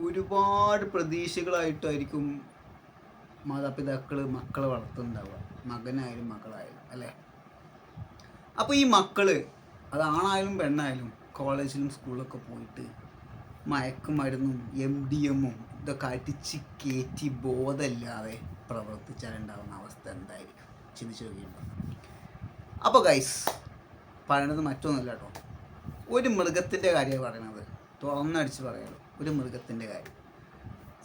ഒരുപാട് പ്രതീക്ഷകളായിട്ടായിരിക്കും മാതാപിതാക്കൾ മക്കളെ വളർത്തുന്നുണ്ടാവുക. മകനായാലും മകളായാലും അല്ലേ? അപ്പോൾ ഈ മക്കൾ അത് ആണായാലും പെണ്ണായാലും കോളേജിലും സ്കൂളിലൊക്കെ പോയിട്ട് മയക്കുമരുന്നും എം ഡി എമ്മും ഇതൊക്കെ അടിച്ച് കയറ്റി ബോധമില്ലാതെ പ്രവർത്തിച്ചാലുണ്ടാവുന്ന അവസ്ഥ എന്തായിരിക്കും? ചിന്തിച്ചു നോക്കിയിട്ടുണ്ടോ അപ്പോൾ ഗൈസ് പറയണത് മറ്റൊന്നുമില്ല കേട്ടോ. ഒരു മൃഗത്തിന്റെ കാര്യമാണ് പറയണത്. തുറന്നടിച്ച് പറയാലോ ഒരു മൃഗത്തിന്റെ കാര്യം.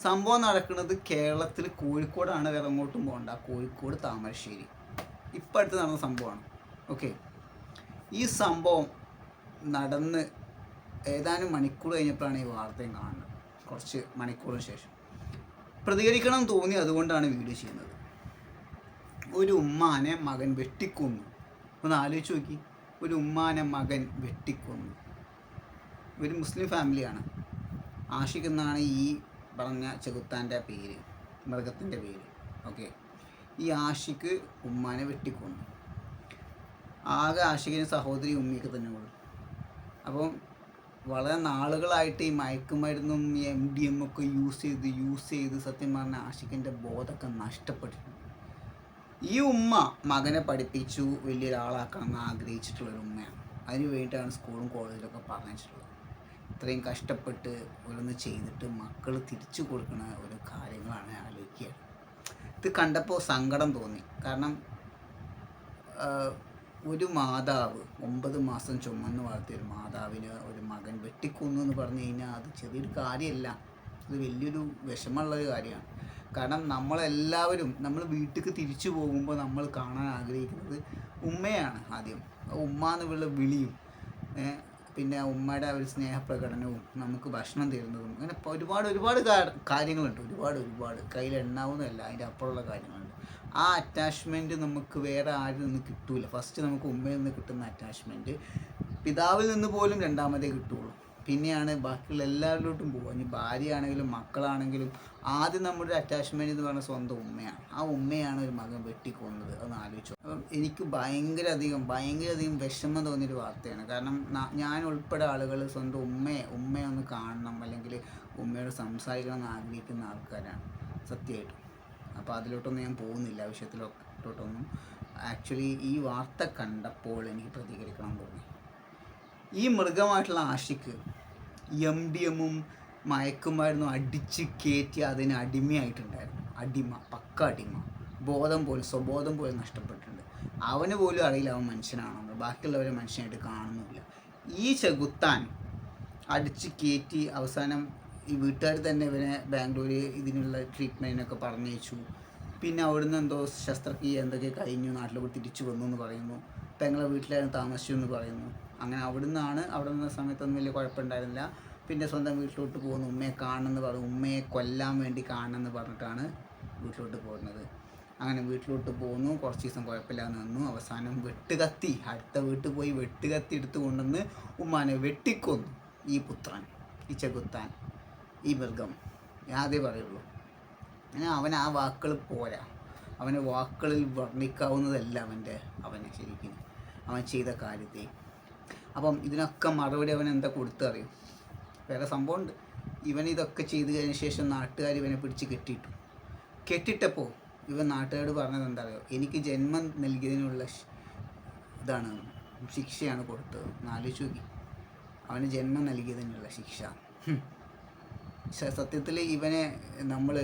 സംഭവം നടക്കുന്നത് കേരളത്തിൽ കോഴിക്കോടാണ് വേറെ എങ്ങോട്ടും പോകണ്ട. കോഴിക്കോട് താമരശ്ശേരി. ഇപ്പം അടുത്ത് നടന്ന സംഭവമാണ്. ഓക്കെ ഈ സംഭവം നടന്ന് ഏതാനും മണിക്കൂർ കഴിഞ്ഞപ്പോഴാണ് ഈ വാർത്തയും കാണുന്നത്. കുറച്ച് മണിക്കൂറിന് ശേഷം. പ്രതികരിക്കണം തോന്നി അതുകൊണ്ടാണ് വീഡിയോ ചെയ്യുന്നത്. ഒരു ഉമ്മാനെ മകൻ വെട്ടിക്കൊന്നു. ഒന്ന് ആലോചിച്ച് നോക്കി. ഒരു ഉമ്മാനെ മകൻ വെട്ടിക്കൊന്നു. ഒരു മുസ്ലിം ഫാമിലിയാണ്. ആഷിഖ് എന്നാണ് ഈ പറഞ്ഞ ചെകുത്താന്റെ പേര് മൃഗത്തിന്റെ പേര്. ഓക്കെ. ഈ ആഷിക്ക് ഉമ്മാനെ വെട്ടിക്കൊന്നു. ആകെ ആഷിഖിന് സഹോദരി ഉമ്മിയൊക്കെ തന്നെ ഉള്ളു. അപ്പം വളരെ നാളുകളായിട്ട് ഈ മയക്കുമരുന്നും ഈ എം ഡി എം ഒക്കെ യൂസ് ചെയ്ത് യൂസ് ചെയ്ത് സത്യം പറഞ്ഞ ആഷിഖിന്റെ ബോധമൊക്കെ നഷ്ടപ്പെട്ടിട്ടുണ്ട്. ഈ ഉമ്മ മകനെ പഠിപ്പിച്ചു വലിയൊരാളാക്കണം എന്ന് ആഗ്രഹിച്ചിട്ടുള്ളൊരു ഉമ്മയാണ്. അതിന് വേണ്ടിയിട്ടാണ് സ്കൂളും കോളേജിലൊക്കെ പറഞ്ഞിട്ടുള്ളത്. ഇത്രയും കഷ്ടപ്പെട്ട് ഓരോന്ന് ചെയ്തിട്ട് മക്കൾ തിരിച്ചു കൊടുക്കുന്ന ഓരോ കാര്യങ്ങളാണ് ആലോചിക്കുക. ഇത് കണ്ടപ്പോൾ സങ്കടം തോന്നി. കാരണം ഒരു മാതാവ് ഒമ്പത് മാസം ചുമന്ന് വളർത്തിയ ഒരു മാതാവിന് ഒരു മകൻ വെട്ടിക്കൊന്നു എന്ന് പറഞ്ഞു കഴിഞ്ഞാൽ അത് ചെറിയൊരു കാര്യമല്ല. അത് വലിയൊരു വിഷമമുള്ള ഒരു കാര്യമാണ്. കാരണം നമ്മളെല്ലാവരും നമ്മൾ വീട്ടിലേക്ക് തിരിച്ചു പോകുമ്പോൾ നമ്മൾ കാണാൻ ആഗ്രഹിക്കുന്നത് ഉമ്മയാണ് ആദ്യം. ഉമ്മ എന്നുള്ള വിളിയും. പിന്നെ ഉമ്മയുടെ ഒരു സ്നേഹപ്രകടനവും നമുക്ക് ഭക്ഷണം തരുന്നതും അങ്ങനെ ഒരുപാട് ഒരുപാട് കാര്യങ്ങളുണ്ട്. ഒരുപാട് ഒരുപാട്. കയ്യിൽ എണ്ണാവുന്നതല്ല അതിന്റെ അപ്പുറമുള്ള കാര്യങ്ങളുണ്ട്. ആ അറ്റാച്ച്മെന്റ് നമുക്ക് വേറെ ആരിൽ നിന്ന് കിട്ടൂല. ഫസ്റ്റ് നമുക്ക് ഉമ്മയിൽ നിന്ന് കിട്ടുന്ന അറ്റാച്ച്മെന്റ് പിതാവിൽ നിന്ന് പോലും രണ്ടാമതേ കിട്ടുള്ളൂ. പിന്നെയാണ് ബാക്കിയുള്ള എല്ലാവരിലോട്ടും പോകുക ഇനി ഭാര്യയാണെങ്കിലും മക്കളാണെങ്കിലും ആദ്യം നമ്മുടെ അറ്റാച്ച്മെന്റ് എന്ന് പറഞ്ഞ സ്വന്തം ഉമ്മയാണ്. ആ ഉമ്മയാണ് ഒരു മകൻ വെട്ടിക്കൊന്നത്. അതൊന്ന് ആലോചിച്ചു അപ്പം എനിക്ക് ഭയങ്കര അധികം ഭയങ്കര അധികം വിഷമം തോന്നിയൊരു വാർത്തയാണ്. കാരണം ഞാൻ ഉൾപ്പെടെ ആളുകൾ സ്വന്തം ഉമ്മയെ ഉമ്മയെ ഒന്ന് കാണണം അല്ലെങ്കിൽ ഉമ്മയോട് സംസാരിക്കണം എന്ന് ആഗ്രഹിക്കുന്ന ആൾക്കാരാണ്. സത്യമായിട്ടും. അപ്പോൾ അതിലോട്ടൊന്നും ഞാൻ പോകുന്നില്ല. വിഷയത്തിലോട്ടൊന്നും ആക്ച്വലി ഈ വാർത്ത കണ്ടപ്പോൾ എനിക്ക് പ്രതികരിക്കണം തോന്നി. ഈ മൃഗമായിട്ടുള്ള ആഷിക്ക് എം ഡി എമ്മും മയക്കുമരുന്നും അടിച്ച് കയറ്റി അതിന് അടിമയായിട്ടുണ്ടായിരുന്നു. അടിമ പക്ക അടിമ. ബോധം പോലും സ്വബോധം പോലും നഷ്ടപ്പെട്ടിട്ടുണ്ട്. അവന് പോലും അറിയില്ല അവൻ മനുഷ്യനാണെന്ന്. ബാക്കിയുള്ളവരെ മനുഷ്യനായിട്ട് കാണുന്നില്ല ഈ ചെകുത്താൻ അടിച്ച് കയറ്റി അവസാനം ഈ വീട്ടുകാർ തന്നെ ഇവനെ ബാംഗ്ലൂർ ഇതിനുള്ള ട്രീറ്റ്മെന്റിനൊക്കെ പറഞ്ഞയച്ചു. പിന്നെ അവിടുന്ന് എന്തോ ശസ്ത്രക്രിയ എന്തൊക്കെ കഴിഞ്ഞു നാട്ടിലോട്ട് തിരിച്ചു വന്നു എന്ന് പറയുന്നു. പെങ്ങളെ വീട്ടിലായിരുന്നു താമസിച്ചു എന്ന് പറയുന്നു. അങ്ങനെ അവിടുന്നാണ് അവിടെ നിന്ന സമയത്തൊന്നും വലിയ കുഴപ്പമുണ്ടായിരുന്നില്ല. പിന്നെ സ്വന്തം വീട്ടിലോട്ട് പോകുന്നു. ഉമ്മയെ കാണണമെന്ന് പറഞ്ഞു ഉമ്മയെ കൊല്ലാൻ വേണ്ടി കാണണമെന്ന് പറഞ്ഞിട്ടാണ് വീട്ടിലോട്ട് പോകുന്നത്. അങ്ങനെ വീട്ടിലോട്ട് പോകുന്നു കുറച്ച് ദിവസം കുഴപ്പമില്ലാതെ നിന്നു. അവസാനം വെട്ടുകത്തി അടുത്ത വീട്ടിൽ പോയി വെട്ടുകത്തി എടുത്തു കൊണ്ടുവന്ന് ഉമ്മാനെ വെട്ടിക്കൊന്നു. ഈ പുത്രൻ ഈ ചെകുത്താൻ ഈ മൃഗം. യാതെ പറയുള്ളൂ അങ്ങനെ അവൻ ആ വാക്കുകൾ പോരാ. അവന്റെ വാക്കുകളിൽ വർണിക്കാവുന്നതല്ല അവന്റെ അവനെ ശരിക്കും. അവൻ ചെയ്ത കാര്യത്തെ. അപ്പം ഇതിനൊക്കെ മറുപടി അവൻ എന്താ കൊടുത്തറിയും? വേറെ സംഭവമുണ്ട്. ഇവൻ ഇതൊക്കെ ചെയ്ത് കഴിഞ്ഞ ശേഷം നാട്ടുകാർ ഇവനെ പിടിച്ച് കെട്ടിയിട്ടു. കെട്ടിട്ടപ്പോൾ ഇവൻ നാട്ടുകാരോട് പറഞ്ഞത് എന്താ പറയുക എനിക്ക് ജന്മം നൽകിയതിനുള്ള ഇതാണ് ശിക്ഷയാണ് കൊടുത്തത്. നാലോചിച്ച് നോക്കി. അവന് ജന്മം നൽകിയതിനുള്ള ശിക്ഷ. സത്യത്തിൽ ഇവനെ നമ്മൾ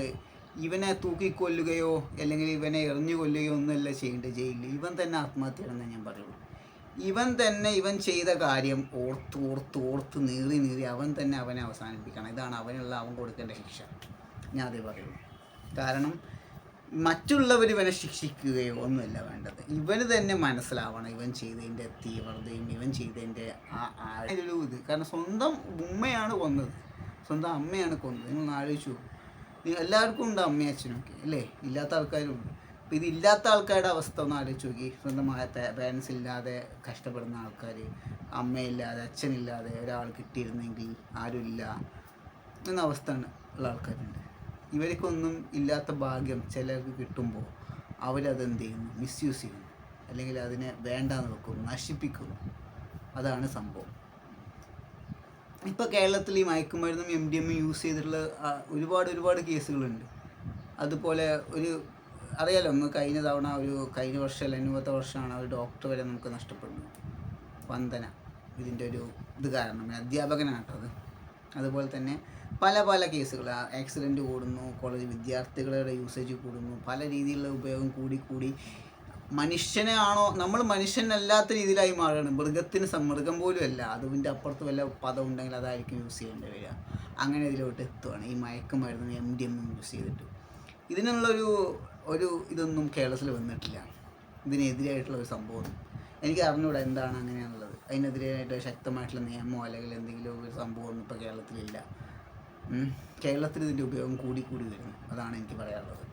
ഇവനെ തൂക്കിക്കൊല്ലുകയോ അല്ലെങ്കിൽ ഇവനെ എറിഞ്ഞു കൊല്ലുകയോ ഒന്നുമല്ല ചെയ്യേണ്ടത്. ജയിലിൽ ഇവൻ തന്നെ ആത്മഹത്യ ചെയ്യണമെന്ന് ഞാൻ പറയുള്ളൂ. ഇവൻ തന്നെ ഇവൻ ചെയ്ത കാര്യം ഓർത്ത് ഓർത്ത് ഓർത്ത് നീറി നീറി അവൻ തന്നെ അവനെ അവസാനിപ്പിക്കണം. ഇതാണ് അവനുള്ള അവൻ കൊടുക്കേണ്ട ശിക്ഷ. ഞാൻ അതേ പറയുള്ളൂ കാരണം മറ്റുള്ളവർ ഇവനെ ശിക്ഷിക്കുകയോ ഒന്നുമല്ല വേണ്ടത്. ഇവന് തന്നെ മനസ്സിലാവണം ഇവൻ ചെയ്തതിന്റെ തീവ്രതയും ഇവൻ ചെയ്തതിന്റെ ആ ഒരു ഇത്. കാരണം സ്വന്തം ഉമ്മയാണ് കൊന്നത്. സ്വന്തം അമ്മയാണ് കൊന്നത്. നിങ്ങൾ ആലോചിച്ചു എല്ലാവർക്കും ഉണ്ട് അമ്മയും അല്ലേ? ഇല്ലാത്ത ആൾക്കാരും ഉണ്ട്. ഇതില്ലാത്ത ആൾക്കാരുടെ അവസ്ഥ ഒന്ന് ആലോചിച്ച് നോക്കി. സ്വന്തമായ പേരൻസ് ഇല്ലാതെ കഷ്ടപ്പെടുന്ന ആൾക്കാർ അമ്മയില്ലാതെ അച്ഛനില്ലാതെ ഒരാൾ കിട്ടിയിരുന്നെങ്കിൽ ആരുമില്ല എന്ന അവസ്ഥയാണ് ഉള്ള ആൾക്കാരുണ്ട്. ഇവർക്കൊന്നും ഇല്ലാത്ത ഭാഗ്യം ചിലർക്ക് കിട്ടുമ്പോൾ അവരതെന്ത് ചെയ്യുന്നു? മിസ്യൂസ് ചെയ്യുന്നു. അല്ലെങ്കിൽ അതിനെ വേണ്ടാന്ന് വെക്കുന്നു നശിപ്പിക്കുന്നു. അതാണ് സംഭവം. ഇപ്പോൾ കേരളത്തിൽ ഈ മയക്കുമരുന്നും എം ഡി എമ്മും യൂസ് ചെയ്തിട്ടുള്ള ഒരുപാട് ഒരുപാട് കേസുകളുണ്ട് അതുപോലെ ഒരു അറിയാലോ നമ്മൾ കഴിഞ്ഞ തവണ ഒരു കഴിഞ്ഞ വർഷം അല്ല അനുഭവത്തെ വർഷമാണ് ഒരു ഡോക്ടർ വരെ നമുക്ക് നഷ്ടപ്പെടുന്നു വന്ദന. ഇതിന്റെ ഒരു ഇത് കാരണം അധ്യാപകനാണ് അത്. അതുപോലെ തന്നെ പല പല കേസുകൾ ആക്സിഡന്റ് കൂടുന്നു കോളേജ് വിദ്യാർത്ഥികളുടെ യൂസേജ് കൂടുന്നു പല രീതിയിലുള്ള ഉപയോഗം കൂടി കൂടി മനുഷ്യനെ ആണോ നമ്മൾ മനുഷ്യനല്ലാത്ത രീതിയിലായി മാറുകയാണ്. മൃഗത്തിന് മൃഗം പോലും അല്ല. അതിന്റെ അപ്പുറത്ത് വല്ല പദം ഉണ്ടെങ്കിൽ അതായിരിക്കും യൂസ് ചെയ്യേണ്ടി വരിക. അങ്ങനെ ഇതിലോട്ട് എത്തുകയാണ് ഈ മയക്കുമരുന്ന് എം ഡി എം യൂസ് ചെയ്തിട്ട്. ഇതിനുള്ളൊരു ഒരു ഇതൊന്നും കേരളത്തിൽ വന്നിട്ടില്ല. ഇതിനെതിരായിട്ടുള്ള ഒരു സംഭവം. എനിക്ക് അറിഞ്ഞൂടാ എന്താണ് അങ്ങനെയാണുള്ളത്. അതിനെതിരായിട്ട് ശക്തമായിട്ടുള്ള നിയമമോ അല്ലെങ്കിൽ എന്തെങ്കിലും ഒരു സംഭവം ഇപ്പോൾ കേരളത്തിലില്ല. കേരളത്തിൽ ഇതിന്റെ ഉപയോഗം കൂടി കൂടി വരുന്നു. അതാണ് എനിക്ക് പറയാനുള്ളത്.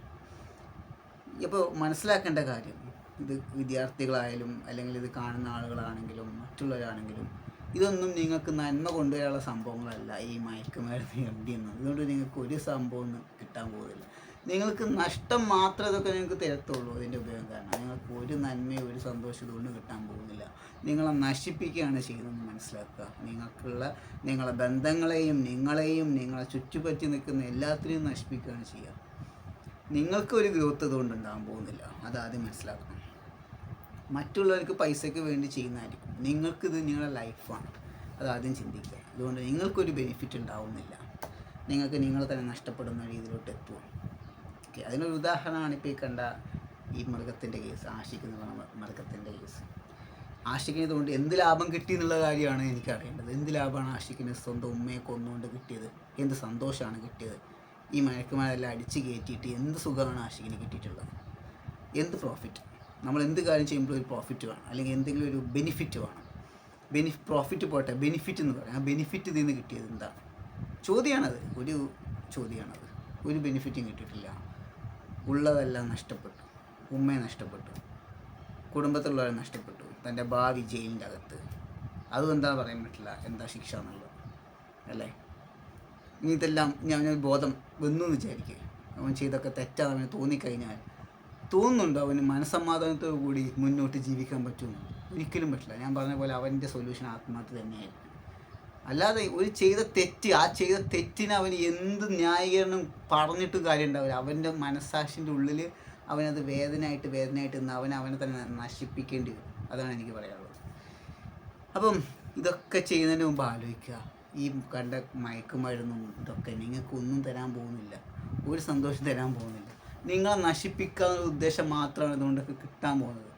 ഇപ്പോൾ മനസ്സിലാക്കേണ്ട കാര്യം ഇത് വിദ്യാർത്ഥികളായാലും അല്ലെങ്കിൽ ഇത് കാണുന്ന ആളുകളാണെങ്കിലും മറ്റുള്ളവരാണെങ്കിലും ഇതൊന്നും നിങ്ങൾക്ക് നന്മ കൊണ്ടുവരാനുള്ള സംഭവങ്ങളല്ല ഈ മയക്കുമരുന്ന് എം ഡി എന്നത്. ഇതുകൊണ്ട് നിങ്ങൾക്ക് ഒരു സംഭവം കിട്ടാൻ പോകുന്നില്ല നിങ്ങൾക്ക് നഷ്ടം മാത്രം ഇതൊക്കെ നിങ്ങൾക്ക് തരത്തുള്ളൂ ഇതിന്റെ ഉപയോഗം കാരണം. നിങ്ങൾക്ക് ഒരു നന്മയും ഒരു സന്തോഷം ഇതുകൊണ്ട് കിട്ടാൻ പോകുന്നില്ല. നിങ്ങളെ നശിപ്പിക്കുകയാണ് ചെയ്യുന്നതെന്ന് മനസ്സിലാക്കുക. നിങ്ങൾക്കുള്ള നിങ്ങളെ ബന്ധങ്ങളെയും നിങ്ങളെയും നിങ്ങളെ ചുറ്റുപറ്റി നിൽക്കുന്ന എല്ലാത്തിനെയും നശിപ്പിക്കുകയാണ് ചെയ്യുക. നിങ്ങൾക്ക് ഒരു ഗ്രോത്ത് ഇതുകൊണ്ട് ഉണ്ടാകാൻ പോകുന്നില്ല. അതാദ്യം മനസ്സിലാക്കണം. മറ്റുള്ളവർക്ക് പൈസയ്ക്ക് വേണ്ടി ചെയ്യുന്നതായിരിക്കും. നിങ്ങൾക്കിത് നിങ്ങളുടെ ലൈഫാണ്. അതാദ്യം ചിന്തിക്കുക. അതുകൊണ്ട് നിങ്ങൾക്കൊരു ബെനിഫിറ്റ് ഉണ്ടാവുന്നില്ല. നിങ്ങൾക്ക് നിങ്ങളെ തന്നെ നഷ്ടപ്പെടുന്ന രീതിയിലോട്ട് എത്തുക. ഓക്കെ. അതിനൊരു ഉദാഹരണമാണ് ഇപ്പോൾ ഈ കണ്ട ഈ മൃഗത്തിന്റെ കേസ് ആഷിക്കുന്ന മൃഗത്തിന്റെ കേസ്. ആഷിക്കിന് കൊണ്ട് എന്ത് ലാഭം കിട്ടി എന്നുള്ള കാര്യമാണ് എനിക്ക് അറിയേണ്ടത് എന്ത് ലാഭമാണ് ആഷിക്കിന് സ്വന്തം ഉമ്മയെ കൊന്നുകൊണ്ട് കിട്ടിയത്? എന്ത് സന്തോഷമാണ് കിട്ടിയത്? ഈ മയക്കുമരെല്ലാം അടിച്ച് കയറ്റിയിട്ട് എന്ത് സുഖമാണ് ആഷിക്കിന് കിട്ടിയിട്ടുള്ളത്? എന്ത് പ്രോഫിറ്റ് നമ്മൾ എന്ത് കാര്യം ചെയ്യുമ്പോൾ ഒരു പ്രോഫിറ്റ് വേണം. അല്ലെങ്കിൽ എന്തെങ്കിലും ഒരു ബെനിഫിറ്റ് വേണം. ബെനി പ്രോഫിറ്റ് പോട്ടെ. ബെനിഫിറ്റ് എന്ന് പറയാം. ആ ബെനിഫിറ്റ് ഇതിൽ നിന്ന് കിട്ടിയത് എന്താണ്? ചോദ്യമാണത്. ഒരു ചോദ്യമാണത്. ഒരു ബെനിഫിറ്റും കിട്ടിയിട്ടില്ല. ഉള്ളതെല്ലാം നഷ്ടപ്പെട്ടു. ഉമ്മയെ നഷ്ടപ്പെട്ടു. കുടുംബത്തിലുള്ളവരെ നഷ്ടപ്പെട്ടു. തന്റെ ഭാവി ജയിലിന്റെ അകത്ത് അതും എന്താ പറയാൻ പറ്റില്ല. എന്താ ശിക്ഷ എന്നുള്ളത്. അല്ലേ? ഇനി ഇതെല്ലാം ഞാൻ ബോധം വന്നു എന്ന് വിചാരിക്കുക അവൻ ചെയ്തൊക്കെ തെറ്റാണെന്ന് തോന്നിക്കഴിഞ്ഞാൽ തോന്നുന്നുണ്ടോ അവന് മനസ്സമാധാനത്തോടു കൂടി മുന്നോട്ട് ജീവിക്കാൻ പറ്റുമെന്ന്. ഒരിക്കലും പറ്റില്ല. ഞാൻ പറഞ്ഞ പോലെ അവന്റെ സൊല്യൂഷൻ ആത്മഹത്യ തന്നെയായിരിക്കും. അല്ലാതെ ഒരു ചെയ്ത തെറ്റ് ആ ചെയ്ത തെറ്റിന് അവന് എന്ത് ന്യായീകരണം പറഞ്ഞിട്ടും കാര്യം ഉണ്ടാവില്ല അവന്റെ മനസ്സാക്ഷിന്റെ ഉള്ളിൽ അവനത് വേദനയായിട്ട് വേദനയായിട്ട് നിന്ന് അവൻ അവനെ തന്നെ നശിപ്പിക്കേണ്ടി വരും. അതാണ് എനിക്ക് പറയാനുള്ളത്. അപ്പം ഇതൊക്കെ ചെയ്യുന്നതിന് മുമ്പ് ആലോചിക്കുക. ഈ കണ്ട മയക്കുമരുന്നും ഇതൊക്കെ നിങ്ങൾക്കൊന്നും തരാൻ പോകുന്നില്ല. ഒരു സന്തോഷം തരാൻ പോകുന്നില്ല. നിങ്ങളെ നശിപ്പിക്കാനുള്ള ഉദ്ദേശം മാത്രമാണ് ഇതുകൊണ്ടൊക്കെ കിട്ടാൻ പോകുന്നത്.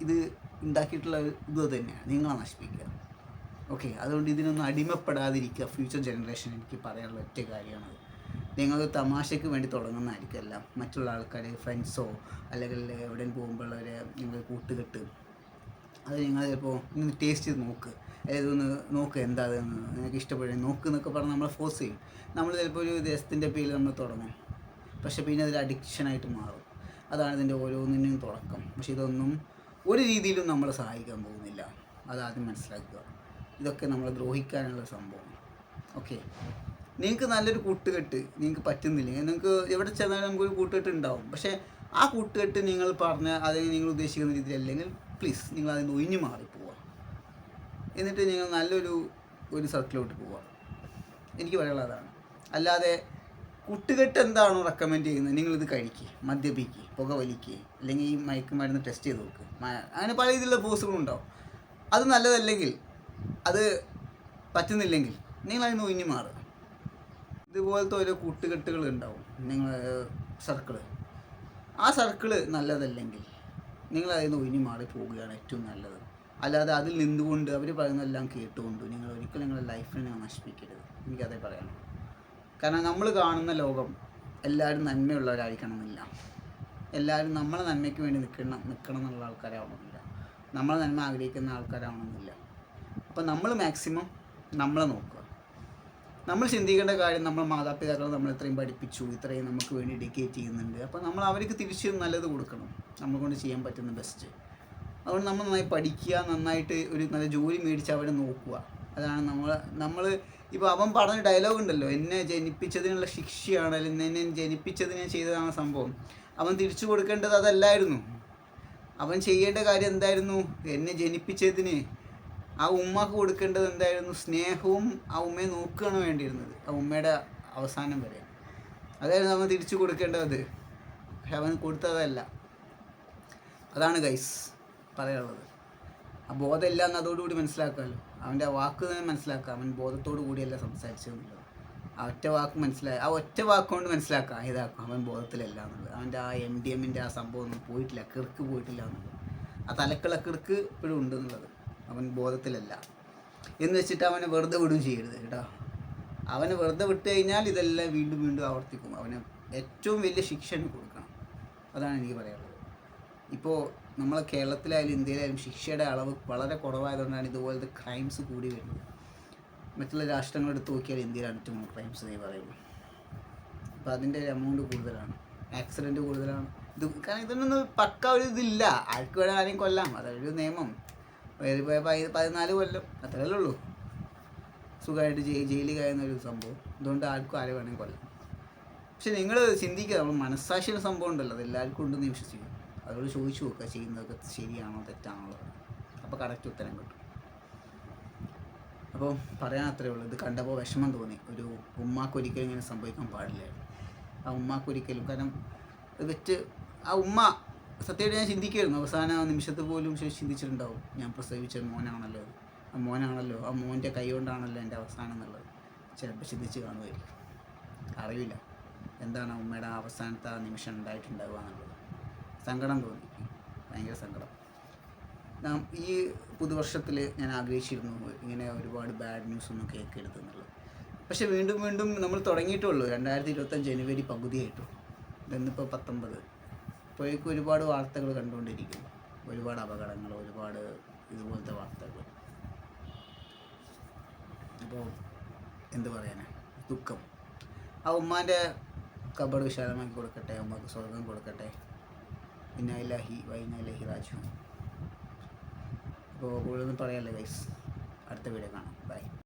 ഇത് ഉണ്ടാക്കിയിട്ടുള്ള ഇത് തന്നെയാണ്. നിങ്ങളെ നശിപ്പിക്കുക. ഓക്കെ അതുകൊണ്ട് ഇതിനൊന്നും അടിമപ്പെടാതിരിക്കുക. ഫ്യൂച്ചർ ജനറേഷൻ എനിക്ക് പറയാനുള്ള ഒറ്റ കാര്യമാണ്. നിങ്ങൾ തമാശയ്ക്ക് വേണ്ടി തുടങ്ങുന്നതായിരിക്കുമല്ല മറ്റുള്ള ആൾക്കാരെ ഫ്രണ്ട്സോ അല്ലെങ്കിൽ എവിടെ പോകുമ്പോഴുള്ളവരെ നിങ്ങൾ കൂട്ടുകെട്ട്. അത് നിങ്ങൾ ചിലപ്പോൾ ഒന്ന് ടേസ്റ്റ് ചെയ്ത് നോക്ക്. അതായത് ഒന്ന് നോക്ക് എന്താ അതെന്ന് നിങ്ങൾക്ക് ഇഷ്ടപ്പെടുക നോക്ക് എന്നൊക്കെ പറഞ്ഞ് നമ്മളെ ഫോഴ്സ് ചെയ്യും. നമ്മൾ ചിലപ്പോൾ ഒരു ദേശത്തിന്റെ പേരിൽ നമ്മൾ തുടങ്ങും. പക്ഷേ പിന്നെ അതൊരു അഡിക്ഷനായിട്ട് മാറും. അതാണ് ഇതിന്റെ ഓരോന്നിനും തുടക്കം. പക്ഷേ ഇതൊന്നും ഒരു രീതിയിലും നമ്മളെ സഹായിക്കാൻ പോകുന്നില്ല. അതാദ്യം മനസ്സിലാക്കുക. ഇതൊക്കെ നമ്മൾ ദ്രോഹിക്കാനുള്ള സംഭവം ഓക്കെ നിങ്ങൾക്ക് നല്ലൊരു കൂട്ടുകെട്ട് നിങ്ങൾക്ക് പറ്റുന്നില്ലെങ്കിൽ നിങ്ങൾക്ക് എവിടെ ചെന്നാലും നമുക്കൊരു കൂട്ടുകെട്ട് ഉണ്ടാവും. പക്ഷേ ആ കൂട്ടുകെട്ട് നിങ്ങൾ പറഞ്ഞ അല്ലെങ്കിൽ നിങ്ങൾ ഉദ്ദേശിക്കുന്ന രീതിയിലല്ലെങ്കിൽ പ്ലീസ് നിങ്ങൾ അതിൽ നിന്ന് ഒഴിഞ്ഞു പോവുക. എന്നിട്ട് നിങ്ങൾ നല്ലൊരു ഒരു സർക്കിളിലോട്ട് പോവുക. എനിക്ക് പറയാനുള്ള അതാണ്. അല്ലാതെ കൂട്ടുകെട്ട് എന്താണോ റെക്കമെൻഡ് ചെയ്യുന്നത് നിങ്ങളിത് കഴിക്കുക മദ്യപിക്കുക പുക വലിക്കുക അല്ലെങ്കിൽ ഈ മയക്കുമരുന്ന് ടെസ്റ്റ് ചെയ്ത് നോക്കുക അങ്ങനെ പല രീതിയിലുള്ള പോസുകളുണ്ടാവും അത് നല്ലതല്ലെങ്കിൽ അത് പറ്റുന്നില്ലെങ്കിൽ നിങ്ങൾ അതിന് ഒഴിഞ്ഞു മാറുക. ഇതുപോലത്തെ ഓരോ കൂട്ടുകെട്ടുകൾ ഉണ്ടാവും നിങ്ങൾ സർക്കിൾ. ആ സർക്കിൾ നല്ലതല്ലെങ്കിൽ നിങ്ങൾ അതിൽ നിന്ന് മാറി പോവുകയാണ് ഏറ്റവും നല്ലത്. അല്ലാതെ അതിൽ നിന്നുകൊണ്ട് അവർ പറയുന്നതെല്ലാം കേട്ടുകൊണ്ട് നിങ്ങൾ ഒരിക്കലും നിങ്ങളുടെ ലൈഫിനെ നിങ്ങൾ നശിപ്പിക്കരുത്. എനിക്കതേ പറയണം കാരണം നമ്മൾ കാണുന്ന ലോകം എല്ലാവരും നന്മയുള്ളവരായിരിക്കണം എന്നില്ല എല്ലാവരും നമ്മളെ നന്മയ്ക്ക് വേണ്ടി നിൽക്കണം നിൽക്കണം എന്നുള്ള ആൾക്കാരാവണമെന്നില്ല. നമ്മളെ നന്മ ആഗ്രഹിക്കുന്ന ആൾക്കാരാവണമെന്നില്ല. അപ്പം നമ്മൾ മാക്സിമം നമ്മളെ നോക്കുക. നമ്മൾ ചിന്തിക്കേണ്ട കാര്യം നമ്മൾ മാതാപിതാക്കളെ നമ്മൾ ഇത്രയും പഠിപ്പിച്ചു ഇത്രയും നമുക്ക് വേണ്ടി ഡെഡിക്കേറ്റ് ചെയ്യുന്നുണ്ട്. അപ്പോൾ നമ്മൾ അവർക്ക് തിരിച്ച് നല്ലത് കൊടുക്കണം. നമ്മൾ കൊണ്ട് ചെയ്യാൻ പറ്റുന്ന ബെസ്റ്റ് അതുകൊണ്ട് നമ്മൾ നന്നായി പഠിക്കുക നന്നായിട്ട് ഒരു നല്ല ജോലി മേടിച്ച് അവരെ നോക്കുക. അതാണ് നമ്മൾ നമ്മൾ ഇപ്പോൾ അവൻ പറഞ്ഞ ഡയലോഗ് ഉണ്ടല്ലോ എന്നെ ജനിപ്പിച്ചതിനുള്ള ശിക്ഷയാണ് അല്ലെങ്കിൽ എന്നെ ജനിപ്പിച്ചതിനെ ചെയ്തതാണ് സംഭവം. അവൻ തിരിച്ചു കൊടുക്കേണ്ടത് അതല്ലായിരുന്നു. അവൻ ചെയ്യേണ്ട കാര്യം എന്തായിരുന്നു? എന്നെ ജനിപ്പിച്ചതിന് ആ ഉമ്മക്ക് കൊടുക്കേണ്ടത് എന്തായിരുന്നു? സ്നേഹവും ആ ഉമ്മയെ നോക്കുകയാണ് വേണ്ടിയിരുന്നത്. ആ ഉമ്മയുടെ അവസാനം വരെ. അതായിരുന്നു അവൻ തിരിച്ചു കൊടുക്കേണ്ടത്. പക്ഷെ അവൻ കൊടുത്തതല്ല. അതാണ് ഗൈസ് പറയാനുള്ളത്. ആ ബോധമില്ല എന്ന് അതോടുകൂടി മനസ്സിലാക്കാമല്ലോ. അവന്റെ ആ വാക്ക് തന്നെ മനസ്സിലാക്കാം. അവൻ ബോധത്തോടു കൂടിയല്ല സംസാരിച്ചതെന്നുള്ളത് ആ ഒറ്റ വാക്ക് മനസ്സിലായി ആ ഒറ്റ വാക്കുകൊണ്ട് മനസ്സിലാക്കാം. ഇതാക്കും. അവൻ ബോധത്തിലല്ല എന്നുള്ളത്. അവന്റെ ആ എം ഡി എമ്മിന്റെ ആ സംഭവം ഒന്നും പോയിട്ടില്ല. കിറുക്ക് പോയിട്ടില്ല എന്നുള്ളത്. ആ തലക്കിളക്കിറുക്ക് ഇപ്പോഴും ഉണ്ട് എന്നുള്ളത്. അവൻ ബോധത്തിലല്ല. എന്ന് വെച്ചിട്ട് അവനെ വെറുതെ വിടുകയും ചെയ്യരുത് കേട്ടോ. അവനെ വെറുതെ വിട്ട് കഴിഞ്ഞാൽ ഇതെല്ലാം വീണ്ടും വീണ്ടും ആവർത്തിക്കും. അവന് ഏറ്റവും വലിയ ശിക്ഷ കൊടുക്കണം. അതാണ് എനിക്ക് പറയാനുള്ളത്. ഇപ്പോൾ നമ്മളെ കേരളത്തിലായാലും ഇന്ത്യയിലായാലും ശിക്ഷയുടെ അളവ് വളരെ കുറവായതുകൊണ്ടാണ് ഇതുപോലത്തെ ക്രൈംസ് കൂടി വരുന്നത്. മറ്റുള്ള രാഷ്ട്രങ്ങൾ എടുത്ത് നോക്കിയാൽ ഇന്ത്യയിലാണ് ഏറ്റവും ക്രൈംസ് എന്നേ പറയുള്ളൂ. അപ്പോൾ അതിന്റെ ഒരു എമൗണ്ട് കൂടുതലാണ്. ആക്സിഡന്റ് കൂടുതലാണ്. ഇത് കാരണം ഇതൊന്നും പക്ക ഒരു ഇതില്ല. ആർക്ക് ആരെയും കൊല്ലാം. അതൊരു നിയമം. പതിനാല് കൊല്ലം. അത്രയല്ലേ ഉള്ളൂ. സുഖമായിട്ട് ജയിൽ ജയിലിൽ കഴിയുന്ന ഒരു സംഭവം. അതുകൊണ്ട് ആർക്കും ആരെ വേണമെങ്കിൽ കൊല്ലാം. പക്ഷെ നിങ്ങൾ ചിന്തിക്കുക നമ്മൾ മനസ്സാക്ഷിയുടെ സംഭവം ഉണ്ടല്ലോ. അത് എല്ലാവർക്കും ഉണ്ടെന്ന് വിശ്വസിക്കും അതോട് ചോദിച്ചു നോക്കുക ചെയ്യുന്നതൊക്കെ ശരിയാണോ തെറ്റാണോ. അപ്പോൾ കറക്റ്റ് ഉത്തരം കിട്ടും. അപ്പോൾ പറയാൻ അത്രേ ഉള്ളൂ. ഇത് കണ്ടപ്പോൾ വിഷമം തോന്നി. ഒരു ഉമ്മാക്കൊരിക്കലും ഇങ്ങനെ സംഭവിക്കാൻ പാടില്ലായിരുന്നു. ആ ഉമ്മാക്കൊരിക്കലും കാരണം വെച്ച് ആ ഉമ്മ സത്യമായിട്ട് ഞാൻ ചിന്തിക്കുമായിരുന്നു അവസാന നിമിഷത്തിൽ പോലും ചിന്തിച്ചിട്ടുണ്ടാവും. ഞാൻ പ്രസവിച്ച മോനാണല്ലോ. ആ മോനാണല്ലോ. ആ മോന്റെ കൈ കൊണ്ടാണല്ലോ എന്റെ അവസാനം എന്നുള്ളത്. ചിലപ്പോൾ ചിന്തിച്ച് കാണുമായിരിക്കും. അറിയില്ല. എന്താണ് ഉമ്മയുടെ അവസാനത്തെ ആ നിമിഷം ഉണ്ടായിട്ടുണ്ടാവുക എന്നുള്ളത്. സങ്കടം തോന്നി. ഭയങ്കര സങ്കടം. നാം ഈ പുതുവർഷത്തിൽ ഞാൻ ആഗ്രഹിച്ചിരുന്നു ഇങ്ങനെ ഒരുപാട് ബാഡ് ന്യൂസ് ഒന്നും കേൾക്കരുത് എന്നുള്ളത്. പക്ഷേ വീണ്ടും വീണ്ടും നമ്മൾ തുടങ്ങിയിട്ടുള്ളൂ. രണ്ടായിരത്തി ഇരുപത്തഞ്ച് ജനുവരി പകുതിയായിട്ടു. ഇന്നിപ്പോൾ പത്തൊമ്പത്. ഇപ്പോഴേക്കും ഒരുപാട് വാർത്തകൾ കണ്ടുകൊണ്ടിരിക്കുന്നു. ഒരുപാട് അപകടങ്ങൾ ഒരുപാട് ഇതുപോലത്തെ വാർത്തകൾ. അപ്പോൾ എന്ത് പറയാനാ? ദുഃഖം. ആ ഉമ്മാന്റെ കബഡ് വിശാലമാക്കി കൊടുക്കട്ടെ ഉമ്മക്ക് സ്വർഗം കൊടുക്കട്ടെ. ഇന്നായില്ലാഹി വൈനായില്ലാഹി രാജു അപ്പോൾ കൂടുതലൊന്നും പറയാല്ലേ ഗൈസ് അടുത്ത വീഡിയോ കാണാം. ബൈ